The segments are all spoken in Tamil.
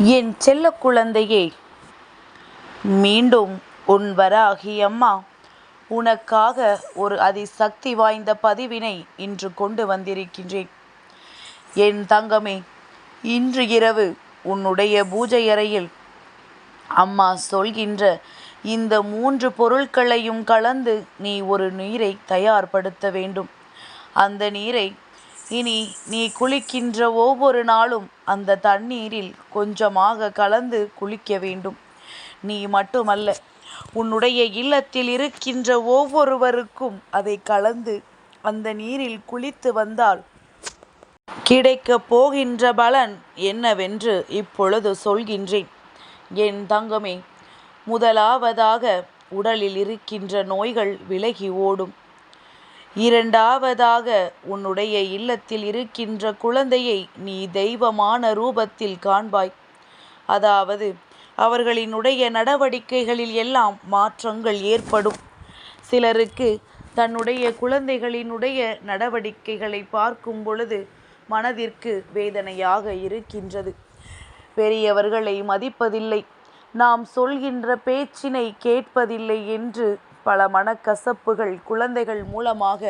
என் செல்ல குழந்தையே மீண்டும் உன் வராகி அம்மா உனக்காக ஒரு அதிசக்தி வாய்ந்த பதிவினை இன்று கொண்டு வந்திருக்கின்றேன். என் தங்கமே இன்று இரவு உன்னுடைய பூஜை அறையில் அம்மா சொல்கின்ற இந்த மூன்று பொருட்களையும் கலந்து நீ ஒரு நீரை தயார்படுத்த வேண்டும். அந்த நீரை இனி நீ குளிக்கின்ற ஒவ்வொரு நாளும் அந்த தண்ணீரில் கொஞ்சமாக கலந்து குளிக்க வேண்டும். நீ மட்டுமல்ல உன்னுடைய இல்லத்தில் இருக்கின்ற ஒவ்வொருவருக்கும் அதை கலந்து அந்த நீரில் குளித்து வந்தால் கிடைக்கப் போகின்ற பலன் என்னவென்று இப்பொழுது சொல்கின்றேன். என் தங்கமே முதலாவதாக உடலில் இருக்கின்ற நோய்கள் விலகி ஓடும். இரண்டாவதாக உன்னுடைய இல்லத்தில் இருக்கின்ற குழந்தையை நீ தெய்வமான ரூபத்தில் காண்பாய். அதாவது அவர்களினுடைய நடவடிக்கைகளில் எல்லாம் மாற்றங்கள் ஏற்படும். சிலருக்கு தன்னுடைய குழந்தைகளினுடைய நடவடிக்கைகளை பார்க்கும் பொழுது மனதிற்கு வேதனையாக இருக்கின்றது. பெரியவர்களை மதிப்பதில்லை. நாம் சொல்கின்ற பேச்சினை கேட்பதில்லை என்று பல மனக்கசப்புகள் குழந்தைகள் மூலமாக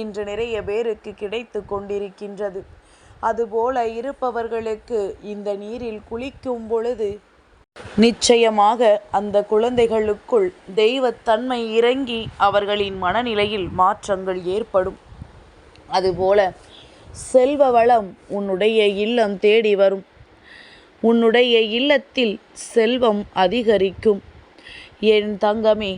இன்று நிறைய பேருக்கு கிடைத்து கொண்டிருக்கின்றது. அதுபோல இருப்பவர்களுக்கு இந்த நீரில் குளிக்கும் பொழுது நிச்சயமாக அந்த குழந்தைகளுக்குள் தெய்வத்தன்மை இறங்கி அவர்களின் மனநிலையில் மாற்றங்கள் ஏற்படும். அதுபோல செல்வ வளம் உன்னுடைய இல்லம் தேடி வரும். உன்னுடைய இல்லத்தில் செல்வம் அதிகரிக்கும். என் தங்கமே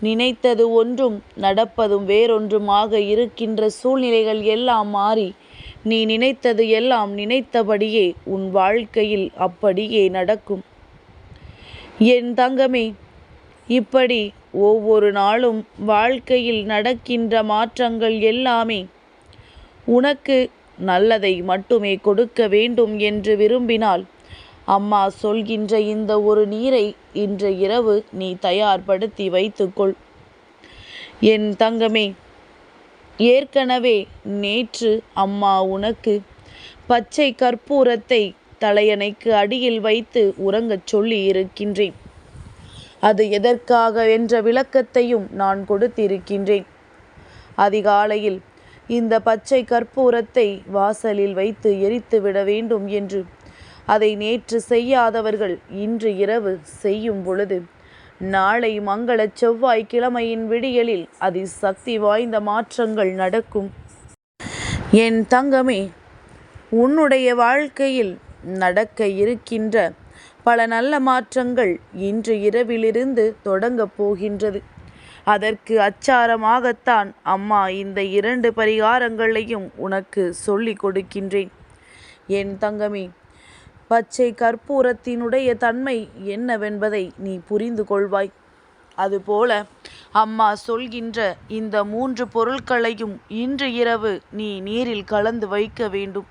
நினைத்தது ஒன்றும் நடப்பதும் வேறொன்றுமாக இருக்கின்ற சூழ்நிலைகள் எல்லாம் மாறி நீ நினைத்தது எல்லாம் நினைத்தபடியே உன் வாழ்க்கையில் அப்படியே நடக்கும். என் தங்கமே இப்படி ஒவ்வொரு நாளும் வாழ்க்கையில் நடக்கின்ற மாற்றங்கள் எல்லாமே உனக்கு நல்லதை மட்டுமே கொடுக்க வேண்டும் என்று விரும்பினால் அம்மா சொல்கின்ற இந்த ஒரு நீரை இன்று இரவு நீ தயார்படுத்தி வைத்துக்கொள். என் தங்கமே ஏற்கனவே நேற்று அம்மா உனக்கு பச்சை கற்பூரத்தை தலையணைக்கு அடியில் வைத்து உறங்கச் சொல்லி இருக்கின்றேன் அது எதற்காக என்ற விளக்கத்தையும் நான் கொடுத்திருக்கின்றேன். அதிகாலையில் இந்த பச்சை கற்பூரத்தை வாசலில் வைத்து எரித்து விட வேண்டும் என்று அதை நேற்று செய்யாதவர்கள் இன்று இரவு செய்யும் பொழுது நாளை மங்கள செவ்வாய் கிழமையின் விடியலில் அதி சக்தி வாய்ந்த மாற்றங்கள் நடக்கும். என் தங்கமே உன்னுடைய வாழ்க்கையில் நடக்க இருக்கின்ற பல நல்ல மாற்றங்கள் இன்று இரவிலிருந்து தொடங்கப் போகின்றது. அதற்கு அச்சாரமாகத்தான் அம்மா இந்த இரண்டு பரிகாரங்களையும் உனக்கு சொல்லிக் கொடுக்கின்றேன். என் தங்கமே பச்சை கற்பூரத்தினுடைய தன்மை என்னவென்பதை நீ புரிந்து கொள்வாய். அதுபோல அம்மா சொல்கின்ற இந்த மூன்று பொருட்களையும் இன்று இரவு நீ நீரில் கலந்து வைக்க வேண்டும்.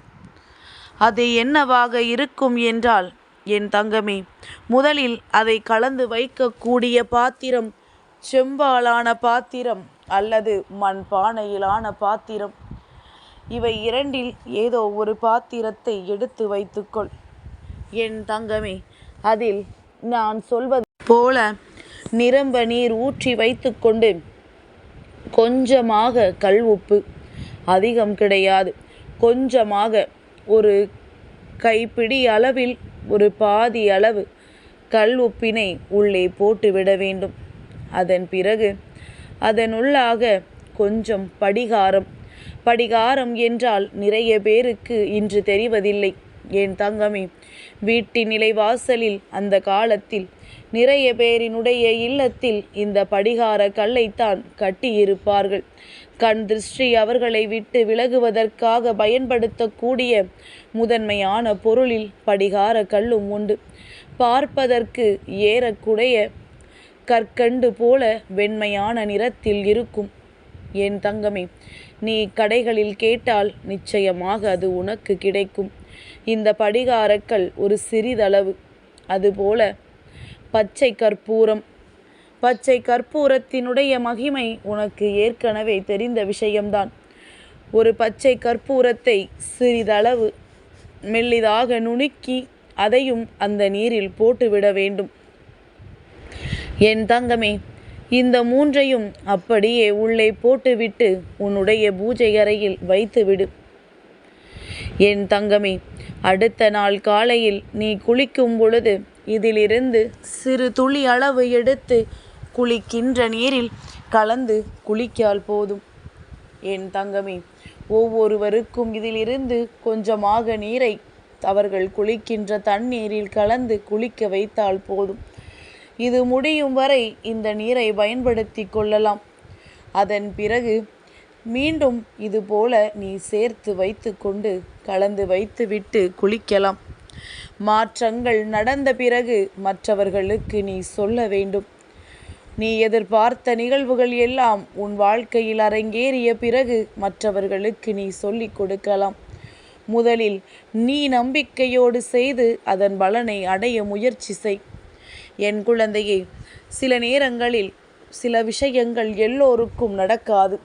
அது என்னவாக இருக்கும் என்றால் என் தங்கமே முதலில் அதை கலந்து வைக்கக்கூடிய பாத்திரம் செம்பாலான பாத்திரம் அல்லது மண் பானையிலான பாத்திரம். இவை இரண்டில் ஏதோ ஒரு பாத்திரத்தை எடுத்து வைத்துக்கொள். என் தங்கமே அதில் நான் சொல்வது போல நிரம்ப நீர் ஊற்றி வைத்துக்கொண்டு கொஞ்சமாக கல் உப்பு அதிகம் கிடையாது. கொஞ்சமாக ஒரு கைப்பிடி அளவில் ஒரு பாதி அளவு கல் உப்பினை உள்ளே போட்டு விட வேண்டும். அதன் பிறகு அதனுள்ளாக கொஞ்சம் படிகாரம். படிகாரம் என்றால் நிறைய பேருக்கு இன்று தெரிவதில்லை. என் தங்கமே? வீட்டின் நிலைவாசலில் அந்த காலத்தில் நிறைய பேரினுடைய இல்லத்தில் இந்த படிகார கல்லைத்தான் கட்டியிருப்பார்கள். கண் திருஷ்டி அவர்களை விட்டு விலகுவதற்காக பயன்படுத்தக்கூடிய முதன்மையான பொருளில் படிகார கல்லும் உண்டு. பார்ப்பதற்கு ஏறக்குடைய கற்கண்டு போல வெண்மையான நிறத்தில் இருக்கும். என் தங்கமே நீ கடைகளில் கேட்டால் நிச்சயமாக அது உனக்கு கிடைக்கும். இந்த படிகாரக்கல் ஒரு சிறிதளவு. அதுபோல பச்சை கற்பூரம். பச்சை கற்பூரத்தினுடைய மகிமை உனக்கு ஏற்கனவே தெரிந்த விஷயம்தான். ஒரு பச்சை கற்பூரத்தை சிறிதளவு மெல்லிதாக நுணுக்கி அதையும் அந்த நீரில் போட்டுவிட வேண்டும். என் தங்கமே இந்த மூன்றையும் அப்படியே உள்ளே போட்டுவிட்டு உன்னுடைய பூஜை அறையில் வைத்துவிடு. என் தங்கமே அடுத்த நாள் காலையில் நீ குளிக்கும் பொழுது இதிலிருந்து சிறு துளி அளவு எடுத்து குளிக்கின்ற நீரில் கலந்து குளிக்கால் போதும். என் தங்கமே ஒவ்வொருவருக்கும் இதிலிருந்து கொஞ்சமாக நீரை அவர்கள் குளிக்கின்ற தண்ணீரில் கலந்து குளிக்க வைத்தால் போதும். இது முடியும் வரை இந்த நீரை பயன்படுத்தி கொள்ளலாம். அதன் பிறகு மீண்டும் இதுபோல நீ சேர்த்து வைத்து கொண்டு கலந்து வைத்துவிட்டு குளிக்கலாம். மாற்றங்கள் நடந்த பிறகு மற்றவர்களுக்கு நீ சொல்ல வேண்டும். நீ எதிர்பார்த்த நிகழ்வுகள் எல்லாம் உன் வாழ்க்கையில் அரங்கேறிய பிறகு மற்றவர்களுக்கு நீ சொல்லிக் கொடுக்கலாம். முதலில் நீ நம்பிக்கையோடு செய்து அதன் பலனை அடைய முயற்சி செய். என் குழந்தையே சில நேரங்களில் சில விஷயங்கள் எல்லோருக்கும் நடக்காது.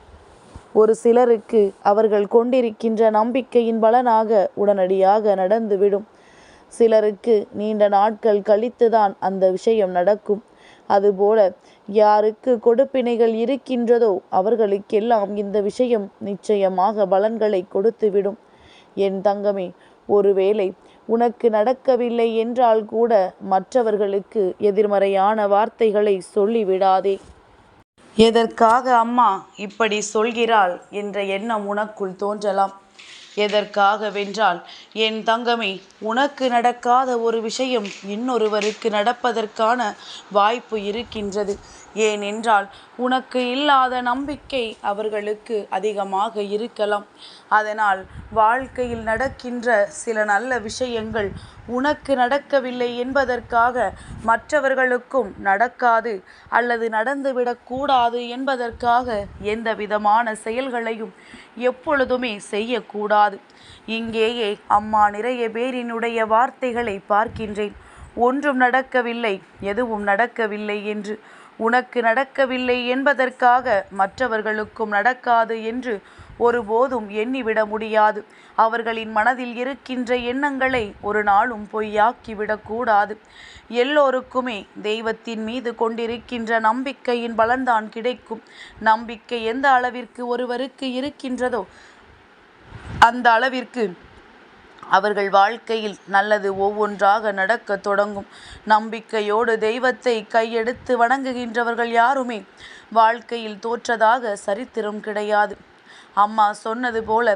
ஒரு சிலருக்கு அவர்கள் கொண்டிருக்கின்ற நம்பிக்கையின் பலனாக உடனடியாக நடந்துவிடும். சிலருக்கு நீண்ட நாட்கள் கழித்துதான் அந்த விஷயம் நடக்கும். அதுபோல யாருக்கு கொடுப்பினைகள் இருக்கின்றதோ அவர்களுக்கெல்லாம் இந்த விஷயம் நிச்சயமாக பலன்களை கொடுத்துவிடும். என் தங்கமே ஒருவேளை உனக்கு நடக்கவில்லை என்றால் கூட மற்றவர்களுக்கு எதிர்மறையான வார்த்தைகளை சொல்லிவிடாதே. எதற்காக அம்மா இப்படி சொல்கிறாள் என்ற எண்ணம் உனக்குள் தோன்றலாம்? எதற்காக வென்றால் என் தங்கமே உனக்கு நடக்காத ஒரு விஷயம் இன்னொருவருக்கு நடப்பதற்கான வாய்ப்பு இருக்கின்றது. ஏனென்றால் உனக்கு இல்லாத நம்பிக்கை அவர்களுக்கு அதிகமாக இருக்கலாம். அதனால் வாழ்க்கையில் நடக்கின்ற சில நல்ல விஷயங்கள் உனக்கு நடக்கவில்லை என்பதற்காக மற்றவர்களுக்கும் நடக்காது அல்லது நடந்துவிடக்கூடாது என்பதற்காக எந்த விதமான செயல்களையும் எப்பொழுதுமே செய்யக்கூடாது. இங்கேயே அம்மா நிறைய பேரினுடைய வார்த்தைகளை பார்க்கின்றேன். ஒன்றும் நடக்கவில்லை எதுவும் நடக்கவில்லை என்று உனக்கு நடக்கவில்லை என்பதற்காக மற்றவர்களுக்கும் நடக்காது என்று ஒருபோதும் எண்ணிவிட முடியாது. அவர்களின் மனதில் இருக்கின்ற எண்ணங்களை ஒரு நாளும் பொய்யாக்கிவிடக்கூடாது எல்லோருக்குமே தெய்வத்தின் மீது கொண்டிருக்கின்ற நம்பிக்கையின் பலன்தான் கிடைக்கும். நம்பிக்கை எந்த அளவிற்கு ஒருவருக்கு இருக்கின்றதோ அந்த அளவிற்கு அவர்கள் வாழ்க்கையில் நல்லது ஒவ்வொன்றாக நடக்க தொடங்கும். நம்பிக்கையோடு தெய்வத்தை கையெடுத்து வணங்குகின்றவர்கள் யாருமே வாழ்க்கையில் தோற்றதாக சரித்திரம் கிடையாது. அம்மா சொன்னது போல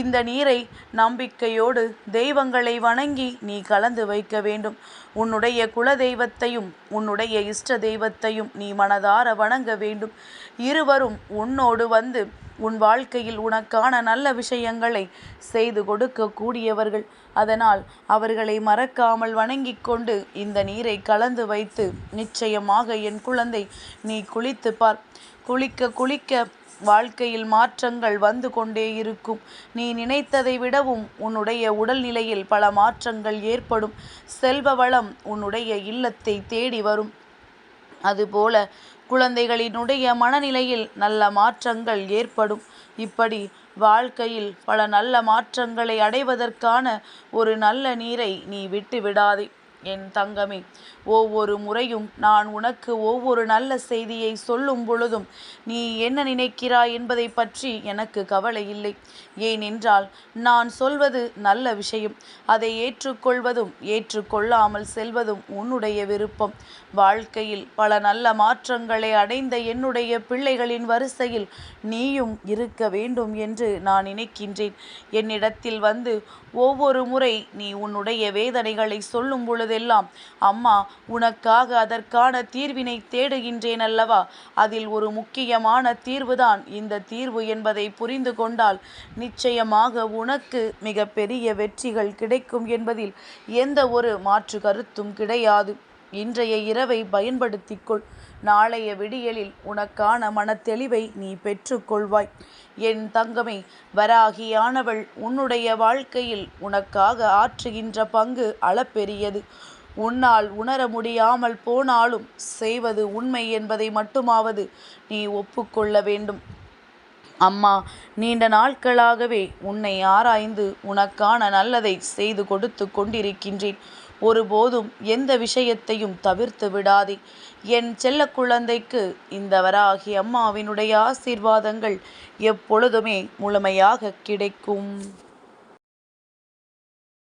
இந்த நீரை நம்பிக்கையோடு தெய்வங்களை வணங்கி நீ கலந்து வைக்க வேண்டும். உன்னுடைய குல தெய்வத்தையும் உன்னுடைய இஷ்ட தெய்வத்தையும் நீ மனதார வணங்க வேண்டும். இருவரும் உன்னோடு வந்து உன் வாழ்க்கையில் உனக்கான நல்ல விஷயங்களை செய்து கொடுக்க கூடியவர்கள் அதனால் அவர்களை மறக்காமல் வணங்கிக் கொண்டு இந்த நீரை கலந்து வைத்து நிச்சயமாக என் குழந்தை நீ குளித்து பார். குளிக்க குளிக்க வாழ்க்கையில் மாற்றங்கள் வந்து கொண்டே இருக்கும். நீ நினைத்ததை விடவும் உன்னுடைய உடல்நிலையில் பல மாற்றங்கள் ஏற்படும். செல்வ வளம் உன்னுடைய இல்லத்தை தேடி வரும். அதுபோல குழந்தைகளினுடைய மனநிலையில் நல்ல மாற்றங்கள் ஏற்படும். இப்படி வாழ்க்கையில் பல நல்ல மாற்றங்களை அடைவதற்கான ஒரு நல்ல நீரை நீ விட்டு விடாதே. என் தங்கமே ஒவ்வொரு முறையும் நான் உனக்கு ஒவ்வொரு நல்ல செய்தியை சொல்லும் பொழுதும் நீ என்ன நினைக்கிறாய் என்பதை பற்றி எனக்கு கவலை இல்லை. ஏனென்றால் நான் சொல்வது நல்ல விஷயம். அதை ஏற்றுக்கொள்வதும் ஏற்றுக்கொள்ளாமல் செல்வதும் உன்னுடைய விருப்பம். வாழ்க்கையில் பல நல்ல மாற்றங்களை அடைந்த என்னுடைய பிள்ளைகளின் வரிசையில் நீயும் இருக்க வேண்டும் என்று நான் நினைக்கின்றேன். என்னிடத்தில் வந்து ஒவ்வொரு முறை நீ உன்னுடைய வேதனைகளை சொல்லும் பொழுது பொழுதெல்லாம் அம்மா உனக்காக அதற்கான தீர்வினை தேடுகின்றேன் அல்லவா? அதில் ஒரு முக்கியமான தீர்வுதான். இந்த தீர்வு என்பதை புரிந்து கொண்டால் நிச்சயமாக உனக்கு மிக பெரிய வெற்றிகள் கிடைக்கும் என்பதில் எந்த ஒரு மாற்று கருத்தும் கிடையாது. இன்றைய இரவை பயன்படுத்திக்கொள் நாளைய விடியலில் உனக்கான மனத்தெளிவை நீ பெற்றுக்கொள்வாய். என் தங்கமே வராகியானவள் உன்னுடைய வாழ்க்கையில் உனக்காக ஆற்றுகின்ற பங்கு அளப்பெரியது. உன்னால் உணர முடியாமல் போனாலும் செய்வது உண்மை என்பதை மட்டுமாவது நீ ஒப்புக்கொள்ள வேண்டும். அம்மா நீண்ட நாட்களாகவே உன்னை ஆராய்ந்து உனக்கான நல்லதை செய்து கொடுத்து கொண்டிருக்கின்றேன். ஒருபோதும் எந்த விஷயத்தையும் தவிர்த்து விடாதே. என் செல்ல குழந்தைக்கு இந்த வராகி அம்மாவினுடைய ஆசீர்வாதங்கள் எப்பொழுதுமே முழுமையாக கிடைக்கும்.